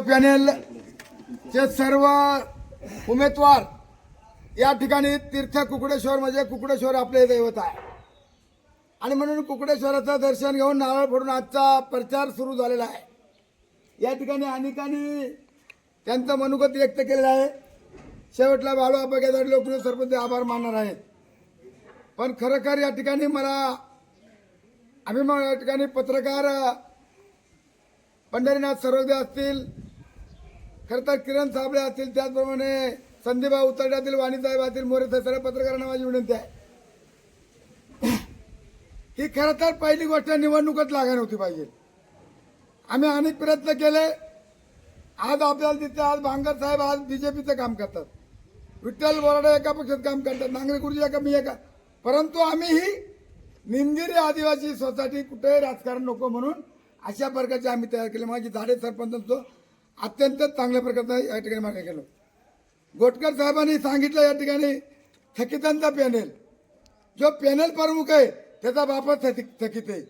Panel चे सर्व उमेदवार या ठिकाणी तीर्थ कुकडेश्वर म्हणजे कुकडेश्वर आपले दैवत आहे. आणि म्हणून कुकडेश्वराचं दर्शन घेऊन नारळ फोडून आजचा प्रचार सुरू झालेला आहे. या ठिकाणी अनेकांनी त्यांचं मनोगत व्यक्त केलेलं आहे. शेवटला बाळू अपघात लोकप्रिय सरपंच आभार मानणार आहेत. पण खरोखर या ठिकाणी मला अभिमान या ठिकाणी पत्रकार पंढरीनाथ सरोदे असतील खरं तर किरण साबळे असतील त्याचप्रमाणे संदीपा उतरड्यातील वाणीसाहेब असतील मोरे सर्व पत्रकारांना माझी विनंती आहे. ही खरं तर पहिली गोष्ट निवडणूकच लागायला होती पाहिजे. आम्ही अनेक प्रयत्न केले. आज आपल्याला तिथे आज भांगर साहेब आज बीजेपीचं काम करतात. विठ्ठल बोराडे एका पक्षात काम करतात नांगरे गुरुजी एका मी एका. परंतु आम्ही ही निमगिरी आदिवासी सोसायटी कुठेही राजकारण नको म्हणून अशा प्रकारचे आम्ही तयार केले. माझी झाडे सरपंचो अत्यंत चांगल्या प्रकारचं या ठिकाणी मागणी केलं. गोटकर साहेबांनी सांगितलं या ठिकाणी थकितांचा पॅनेल जो पॅनल प्रमुख आहे त्याचा बापच थकी- थकीत आहे.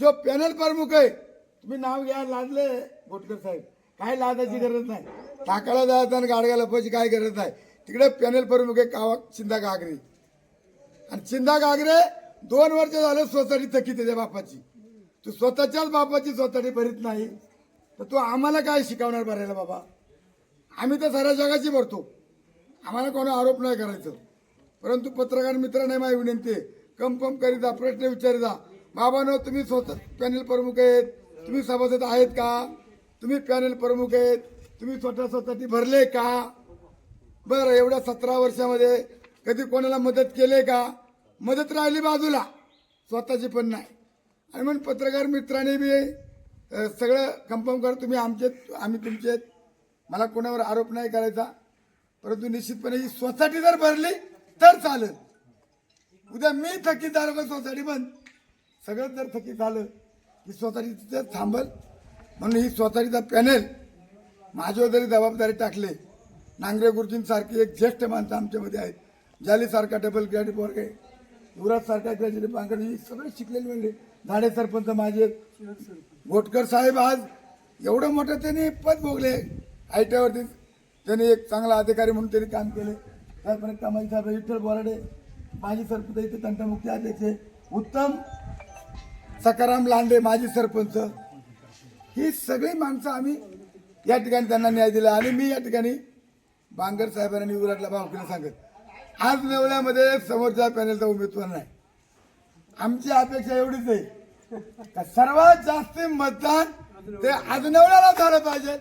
जो पॅनल प्रमुख आहे तुम्ही नाव घ्या लादले गोटकर साहेब. काय लादायची गरज नाही. टाकायला जायचं आणि गाडग्या लपवायची काय गरज नाही. तिकडे पॅनल प्रमुख आहे कावा चिंदा गागरे आणि चिंदा गागरे दोन वर्ष झालं सोसायटी थकीत आहे त्या बापाची. तू स्वतःच्याच बापाची सोसायटी भरीत नाही. तर तू आम्हाला काय शिकवणार भरायला बाबा? आम्ही तर साऱ्या जगाची भरतो. आम्हाला कोणा आरोप नाही करायचं. परंतु पत्रकार मित्रांना माझी विनंती. आहे कम कम करीता प्रश्न जा. बाबानो तुम्ही स्वतः पॅनल प्रमुख आहेत. तुम्ही सभासद आहेत का? तुम्ही पॅनल प्रमुख आहेत. तुम्ही स्वतः स्वतःची भरले का? बरं एवढ्या सतरा वर्षामध्ये कधी कोणाला मदत केले का? मदत राहिली बाजूला. स्वतःची पण नाही. आणि म्हणून पत्रकार मित्रांनी बी सगळं कन्फर्म कर. तुम्ही आमचे आम्ही तुमचे मला कोणावर आरोप नाही करायचा. परंतु निश्चितपणे ही सोसायटी जर भरली तर चालेल. उद्या मी थकीत का सोसायटी बंद. सगळं जर थकीत झालं की सोसायटी तिथे थांबल. म्हणून ही सोसायटीचा पॅनेल माझ्यावर जरी जबाबदारी टाकले नांगरे गुरुजींसारखी एक ज्येष्ठ माणसं आमच्यामध्ये आहेत. जालीसारखा डबल ग्रॅडी वर्ग आहे. युवराजसारखा ग्रॅज्युएट पांकडे ही सगळे शिकलेले म्हणजे झाडे सरपंच माझे घोटकर साहेब आज एवढं मोठं त्यांनी पद भोगले आय टीवरती त्यांनी एक चांगला अधिकारी म्हणून त्यांनी काम केले. त्याचप्रमाणे कमाई साहेब विठ्ठल बोराडे माजी सरपंच इथे तंटमुक्ती अध्यक्ष उत्तम सकाराम लांडे माजी सरपंच. ही सगळी माणसं आम्ही या ठिकाणी त्यांना न्याय दिला आणि मी या ठिकाणी बांगर साहेबांनी विराटला भावकीला सांगत आज नवल्यामध्ये समोरच्या पॅनलचा उमेदवार नाही. आमची अपेक्षा एवढीच आहे का सर्वात जास्त मतदान ते आजनवल्याला झालं पाहिजे.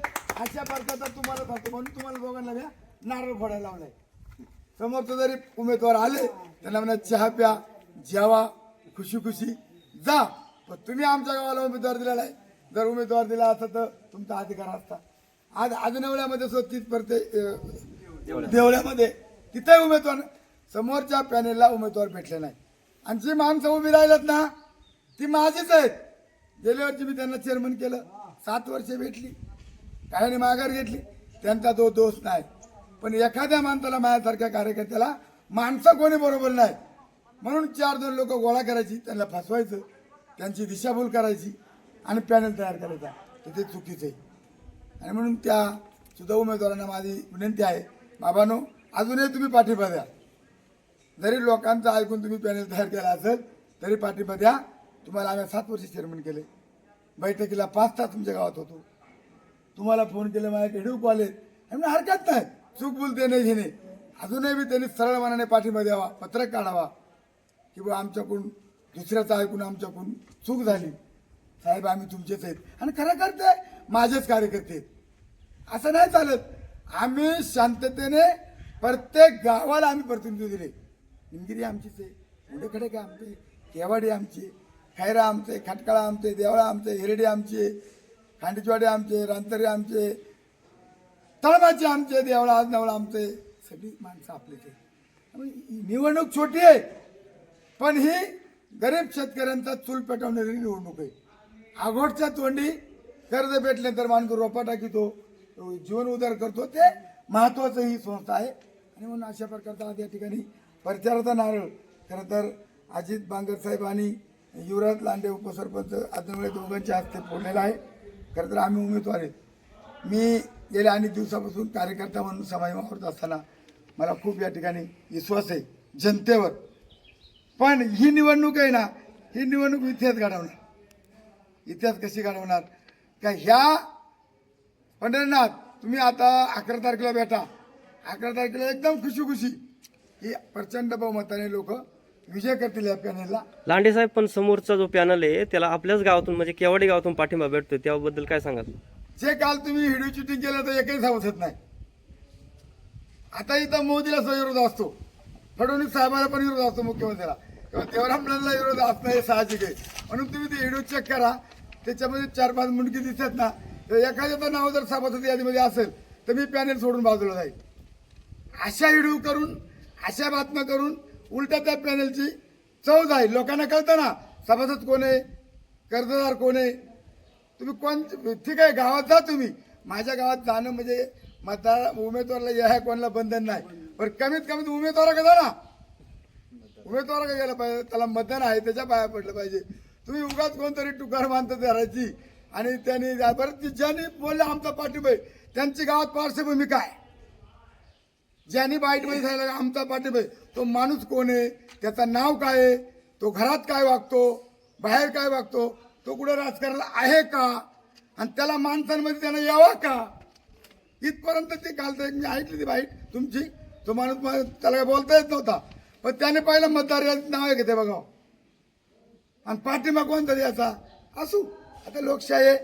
अशा प्रकारचा तुम्हाला फक्त म्हणून तुम्हाला दोघांना मी नारळ फोडायला लावलाय. समोरचं जरी उमेदवार आले त्यांना म्हणा चहा प्या जेवा खुशी खुशी जा. पण तुम्ही आमच्या गावाला उमेदवार दिलेला आहे. जर उमेदवार दिला असता तर तुमचा अधिकार असता. आज आजनवल्यामध्ये स्वच्छ परते देवळ्यामध्ये तिथे उमेदवार समोरच्या पॅनेलला उमेदवार भेटले नाही आणि जी माणसं उभी राहिलेत ना ती माझीच आहेत. गेल्या वर्षी मी त्यांना चेअरमन केलं. सात वर्षे भेटली. काही माघार घेतली? त्यांचा तो दोष नाही. पण एखाद्या माणसाला माझ्यासारख्या कार्यकर्त्याला माणसं कोणी बरोबर नाही. म्हणून चार दोन लोक गोळा करायची त्यांना फसवायचं त्यांची दिशाभूल करायची आणि पॅनल तयार करायचा. तर ते चुकीचं आहे. आणि म्हणून त्या सुद्धा उमेदवारांना माझी विनंती आहे. बाबानो अजूनही तुम्ही पाठिंबा द्या. जरी लोकांचं ऐकून तुम्ही पॅनल तयार केला असेल तरी पाठिंबा द्या. तुम्हाला आम्ही सात वर्ष चेअरमन केले. बैठकीला पाच तास तुमच्या गावात होतो. तुम्हाला फोन केलं माझ्या व्हिडिओ कॉल आहे आम्ही हरकत नाही. चूक बोलते नाही घेणे. अजूनही बी त्यांनी सरळ मनाने पाठिंबा द्यावा पत्रक काढावा. की आमच्याकडून दुसऱ्याचं ऐकून आमच्याकडून चूक झाली. साहेब आम्ही तुमचेच आहेत. आणि खरं करते माझेच कार्यकर्ते आहेत. असं नाही चालत. आम्ही शांततेने प्रत्येक गावाला आम्ही प्रतिनिधी दिले. हिंगिरी आमचीच आहे. मुंडे खडे आमचे? केवाडी आमची खैरा आमचे खाटकाळा आमचे देवळा आमचे हिरडे आमचे खांडीचवाडे आमचे रांतरे आमचे तळबाचे आमचे देवळा नवळा आमचे सगळी माणसं आपले ते. निवडणूक छोटी आहे पण ही गरीब शेतकऱ्यांचा चूल पेटवणारी निवडणूक आहे. आघोडच्या तोंडी कर्ज भेटल्यानंतर माणूस रोपा टाकीतो जीवन उदार करतो ते महत्वाचं ही संस्था आहे. आणि म्हणून अशा प्रकारचा आज या ठिकाणी प्रचाराचा नारळ. खरं तर अजित बांगर साहेब आणि युवराज लांडे उपसरपंच आदनवळे दोघांच्या हस्ते फोडलेला आहे. खरं तर आम्ही उमेदवार आहेत मी गेल्या अनेक दिवसापासून कार्यकर्ता म्हणून समाज वापरत असताना मला खूप या ठिकाणी विश्वास आहे. जनतेवर. पण ही निवडणूक आहे ना ही निवडणूक इतिहास घडवणार. इतिहास कशी घडवणार? का ह्या पंढरीनाथ तुम्ही आता अकरा तारखेला भेटा. अकरा तारखेला एकदम खुशी खुशी. ही प्रचंड बहुमताने लोक विजय करतील या पॅनेलला लांडे साहेब पण समोरचा जो पॅनल आहे त्याला आपल्याच गावातून म्हणजे केवाडी गावातून पाठिंबा भेटतोय त्याबद्दल काय सांगाल? जे काल तुम्ही व्हिडिओ शूटिंग केलं तर एकही सावधत नाही. आता इथं मोदीला विरोध असतो. फडणवीस साहेबाला पण विरोध असतो मुख्यमंत्र्याला किंवा देवरामला विरोध असणं हे साहजिक आहे. म्हणून तुम्ही ते व्हिडिओ चेक करा. त्याच्यामध्ये चार पाच मुंडकी दिसत ना. तर एखाद्याचं नाव जर सभासद यादीमध्ये असेल तर मी पॅनेल सोडून बाजूला जाईल. अशा व्हिडिओ करून अशा बातम्या करून उलटा त्या पॅनलची. चव जाईल लोकांना कळतं ना सभासद कोण आहे कर्जदार कोण आहे. तुम्ही कोण ठीक आहे गावात जा तुम्ही. माझ्या गावात जाणं म्हणजे मतदार उमेदवाराला या आहे कोणाला बंधन नाही. पण कमीत कमीत उमेदवाराकडे जा ना उमेदवाराकडे गेला पाहिजे? त्याला मतदान आहे त्याच्या पाया पडलं पाहिजे. तुम्ही उगाच कोणतरी टुकार मानतं धरायची आणि त्यांनी बरं ती ज्यांनी बोलले आमचा पाठिंबा आहे, त्यांची गावात पार्श्वभूमी काय? ज्यांनी वाईट सांगितलं झाला आमचा पाठिंबा तो माणूस कोण आहे? त्याचं नाव काय आहे? तो घरात काय वागतो? बाहेर काय वागतो? तो कुठं राजकारणाला आहे का? आणि त्याला माणसांमध्ये त्यानं यावा का? इथपर्यंत ते घालतंय. मी ऐकली ती बाईट. तुमची तो माणूस त्याला काय बोलता येत नव्हता. पण त्याने पाहिलं मतदार नाव आहे बघा आणि पाठिंबा कोणता याचा असू. आता लोकशाही आहे.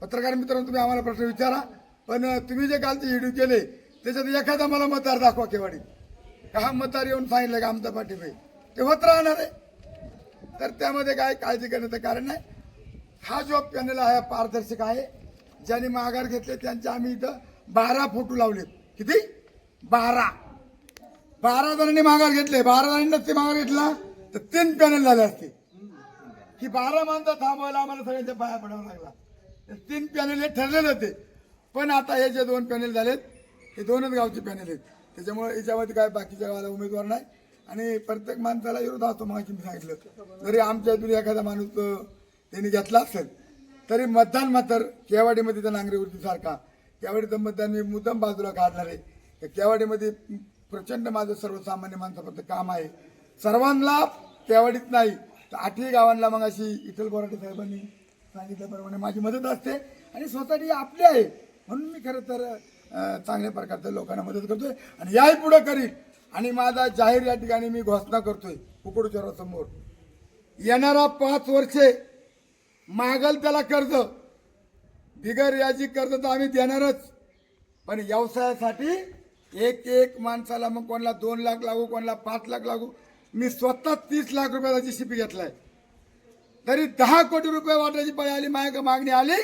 पत्रकार मित्रांनो तुम्ही आम्हाला प्रश्न विचारा. पण तुम्ही जे कालचे व्हिडिओ केले त्याच्यात एखादा मला मतदार दाखवा केवाडी का हा मतदार येऊन सांगितलं का आमचा पाठिंबा ते होत राहणार आहे. तर त्यामध्ये काय काळजी करण्याचं कारण नाही. हा जो पॅनल आहे पारदर्शक आहे. ज्यांनी माघार घेतले त्यांचे आम्ही इथं बारा फोटो लावलेत किती? बारा. बारा जणांनी माघार घेतले. बारा जणांनी ते माघार घेतला. तर तीन पॅनल झाले असते. की बारा माणसं थांबवायला आम्हाला सगळ्यांच्या पाया पडावं लागला. तीन पॅनल हे ठरलेले होते. पण आता हे जे दोन पॅनल झालेत हे दोनच गावचे पॅनल आहेत. त्याच्यामुळे याच्यामध्ये काय बाकीच्या गावाला उमेदवार नाही. आणि प्रत्येक माणसाला विरोध असतो मग मी सांगितलं. जरी आमच्या इथून एखादा माणूस त्यांनी घेतला असेल तरी मतदान मात्र केवाडीमध्ये त्या नांगरेवृत्तीसारखा केवाडीचं मतदान मी मुद्दाम बाजूला काढणार. आहे केवाडीमध्ये प्रचंड माझं सर्वसामान्य माणसापर्यंत काम आहे. सर्वांना केवाडीत नाही. तर आठही गावांना मग अशी इथल बोराटे साहेबांनी सांगितल्याप्रमाणे माझी मदत असते. आणि सोसायटी आपली आहे. म्हणून मी खरं तर चांगल्या प्रकारचं लोकांना मदत करतोय. आणि याही पुढे करीन. आणि माझा जाहीर या ठिकाणी मी घोषणा करतोय कुकडचोरासमोर येणारा पाच वर्षे मागल त्याला कर्ज. बिगर याची कर्ज तर आम्ही देणारच. पण व्यवसायासाठी एक एक माणसाला मग कोणाला दोन लाख लागू कोणाला पाच लाख लागू. मी स्वतः तीस लाख रुपयाचा जी शिपी घेतलाय. तरी दहा कोटी रुपये वाटायची पाळी आली माझ्या मागणी आली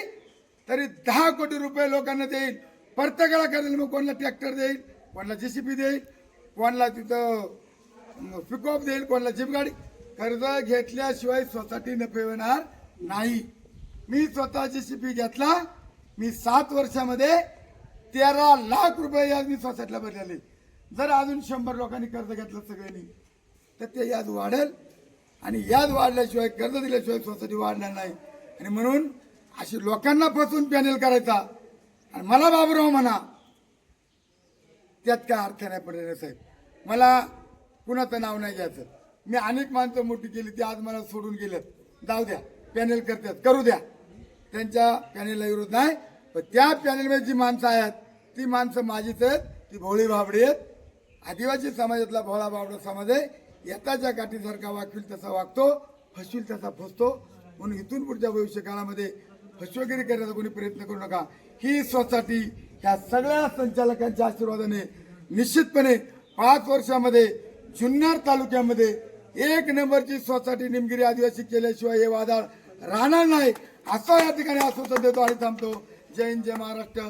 तरी दहा कोटी रुपये लोकांना देईल प्रत्येकाला करेल मग कोणाला ट्रॅक्टर देईल कोणाला पी देईल कोणाला तिथं पिकअप देईल कोणाला जीप गाडी. कर्ज घेतल्याशिवाय सोसायटी नफे होणार नाही. मी स्वतः पी घेतला मी सात वर्षामध्ये तेरा लाख रुपये याज मी सोसायटीला भरलेले. जर अजून शंभर लोकांनी कर्ज घेतलं सगळ्यांनी तर ते याद वाढेल. आणि याद वाढल्याशिवाय कर्ज दिल्याशिवाय सोसायटी वाढणार नाही. आणि म्हणून अशी लोकांना फसवून पॅनेल करायचा. आणि मला बाबूराव म्हणा. त्यात काय अर्थ नाही पडलेला साहेब. मला कुणाचं नाव नाही घ्यायचं. मी अनेक माणसं मोठी केली ती आज मला सोडून गेल्यात जाऊ द्या पॅनेल करतात करू द्या. त्यांच्या पॅनेलला विरोध नाही. पण त्या पॅनेलमध्ये जी माणसं आहेत ती माणसं माझीच आहेत ती भोळी भाबडी आहेत. आदिवासी समाजातला भोळा बाबडा समाज आहे. येताच्या गाठीसारखा वागतील तसा वागतो फसवील तसा फसतो. म्हणून इथून पुढच्या भविष्यकाळामध्ये फसवेगिरी करण्याचा कोणी प्रयत्न करू नका. ही सोसायटी ह्या सगळ्या संचालकांच्या आशीर्वादाने निश्चितपणे पाच वर्षामध्ये जुन्नर तालुक्यामध्ये एक नंबरची सोसायटी निमगिरी आदिवासी केल्याशिवाय हे वादळ राहणार नाही असं या ठिकाणी आश्वासन देतो आणि थांबतो. जय हिंद जय महाराष्ट्र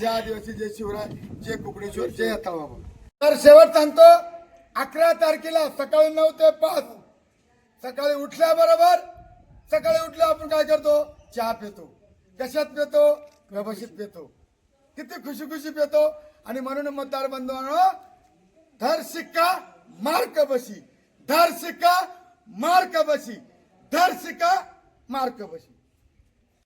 जय आदिवासी जय शिवराय जय कुकडेश्वर जय आता बाबा. तर शेवट सांगतो अकरा तारखेला सकाळी नऊ ते पाच सकाळी उठल्याबरोबर सकाळी उठलो आपण काय करतो? चहा पितो. कशात पितो? व्यवस्थित पितो. किती खुशी खुशी पितो. आणि म्हणून मतदार बंधवांनो धर सिक्का मार्क बशी धर सिक्का मार्क बशी धर सिक्का मार्क बशी